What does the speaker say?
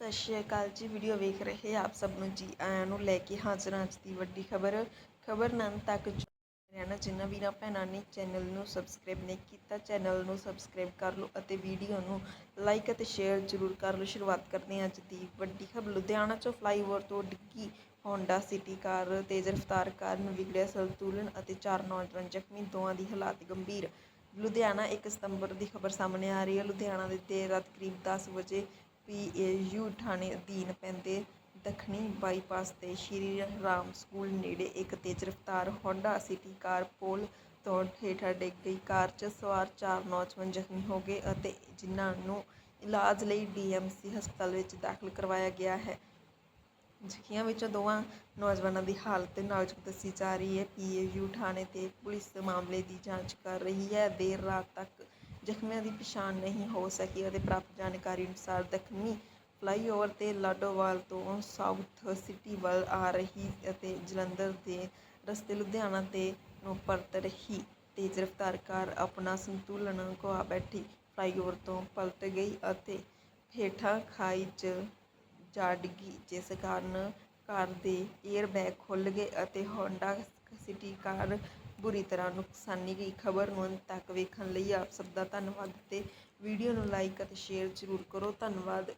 ਸਤਿ ਸ਼੍ਰੀ ਅਕਾਲ ਜੀ। ਵੀਡੀਓ ਵੇਖ ਰਹੇ ਆਪ ਸਭ ਨੂੰ ਜੀ। ਆਇਆਂ ਨੂੰ ਲੈ ਕੇ ਹਾਜ਼ਰ ਹਾਂ ਅੱਜ ਦੀ ਵੱਡੀ ਖਬਰ। ਖਬਰ ਨੰਨ ਤੱਕ ਰਹਿਣਾ ਜਿਨ੍ਹਾਂ ਵੀਰਾਂ ਭੈਣਾਂ ਨੇ ਚੈਨਲ ਨੂੰ ਸਬਸਕ੍ਰਾਈਬ ਨਹੀਂ ਕੀਤਾ, ਚੈਨਲ ਨੂੰ ਸਬਸਕ੍ਰਾਈਬ ਕਰ ਲਓ ਅਤੇ ਵੀਡੀਓ ਨੂੰ ਲਾਈਕ ਅਤੇ ਸ਼ੇਅਰ ਜ਼ਰੂਰ ਕਰ ਲਓ। ਸ਼ੁਰੂਆਤ ਕਰਦੇ ਹਾਂ ਅੱਜ ਦੀ ਵੱਡੀ ਖਬਰ। ਲੁਧਿਆਣਾ ਚੋਂ ਫਲਾਈਓਵਰ ਤੋਂ ਡਿੱਗੀ ਹੋਂਡਾ ਸਿਟੀ ਕਾਰ ਤੇਜ਼ ਰਫ਼ਤਾਰ ਕਾਰਨ ਵਿਗੜਿਆ ਸੰਤੁਲਨ ਅਤੇ ਚਾਰ ਨੌਜਵਾਨ ਜ਼ਖਮੀ, ਦੋਵਾਂ ਦੀ ਹਾਲਾਤ ਗੰਭੀਰ। ਲੁਧਿਆਣਾ 1 ਸਤੰਬਰ ਦੀ ਖਬਰ ਸਾਹਮਣੇ ਆ ਰਹੀ ਹੈ। ਲੁਧਿਆਣਾ ਦੇ ਦੇਰ ਰਾਤ ਕਰੀਬ 10 ਵਜੇ ਪੀ ਏ ਯੂ ਥਾਣੇ ਅਧੀਨ ਪੈਂਦੇ ਦੱਖਣੀ ਬਾਈਪਾਸ ਤੇ ਸ਼੍ਰੀ ਰਾਮ ਸਕੂਲ ਨੇੜੇ ਇੱਕ ਤੇਜ਼ ਰਫ਼ਤਾਰ ਹੋਂਡਾ ਸਿਟੀ ਕਾਰ ਪੋਲ ਤੋਂ ਹੇਠਾਂ ਡਿੱਗ ਗਈ। ਕਾਰ 'ਚ ਸਵਾਰ ਚਾਰ ਨੌਜਵਾਨ ਜ਼ਖਮੀ ਹੋ ਗਏ ਅਤੇ ਜਿਨ੍ਹਾਂ ਨੂੰ ਇਲਾਜ ਲਈ ਡੀਐਮਸੀ ਹਸਪਤਾਲ ਵਿੱਚ ਦਾਖਲ ਕਰਵਾਇਆ ਗਿਆ ਹੈ। ਜ਼ਖਮੀਆਂ ਵਿੱਚੋਂ ਦੋਵਾਂ ਨੌਜਵਾਨਾਂ ਦੀ ਹਾਲਤ ਨਾਜ਼ੁਕ ਦੱਸੀ ਜਾ ਰਹੀ ਹੈ। ਪੀਏਯੂ ਥਾਣੇ ਤੇ ਪੁਲਿਸ ਮਾਮਲੇ ਦੀ ਜਾਂਚ ਕਰ ਰਹੀ ਹੈ। ਦੇਰ ਰਾਤ ਤੱਕ ਜ਼ਖਮੀਆਂ ਦੀ ਪਛਾਣ ਨਹੀਂ ਹੋ ਸਕੀ ਅਤੇ ਪ੍ਰਾਪਤ ਜਾਣਕਾਰੀ ਅਨੁਸਾਰ ਦੱਖਣੀ ਫਲਾਈਓਵਰ ਤੇ ਲਾਡੋਵਾਲ ਤੋਂ ਸਾਊਥ ਸਿਟੀ ਵੱਲ ਆ ਰਹੀ ਅਤੇ ਜਲੰਧਰ ਦੇ ਰਸਤੇ ਲੁਧਿਆਣਾ ਤੇ ਨੂੰ ਪਰਤ ਰਹੀ। ਤੇਜ਼ ਰਫ਼ਤਾਰ ਕਾਰ ਆਪਣਾ ਸੰਤੁਲਨ ਗੁਆ ਬੈਠੀ ਫਲਾਈਓਵਰ ਤੋਂ ਪਲਟ ਗਈ ਅਤੇ ਹੇਠਾਂ ਖਾਈ 'ਚ ਜਾ ਡਿੱਗੀ, ਜਿਸ ਕਾਰਨ ਕਾਰ ਦੇ 에ਅਰ ਬੈਗ ਖੁੱਲ੍ਹ ਗਏ ਅਤੇ ਹੋਂਡਾ ਸਿਟੀ ਕਾਰ ਬੁਰੀ ਤਰ੍ਹਾਂ ਨੁਕਸਾਨੀ ਗਈ ਖਬਰ ਨੂੰ ਅੰਤ ਤੱਕ ਵੇਖਣ ਲਈ ਆਪ ਸਭ ਦਾ ਧੰਨਵਾਦ ਤੇ ਵੀਡੀਓ ਨੂੰ ਲਾਈਕ ਅਤੇ ਸ਼ੇਅਰ ਜ਼ਰੂਰ ਕਰੋ। ਧੰਨਵਾਦ।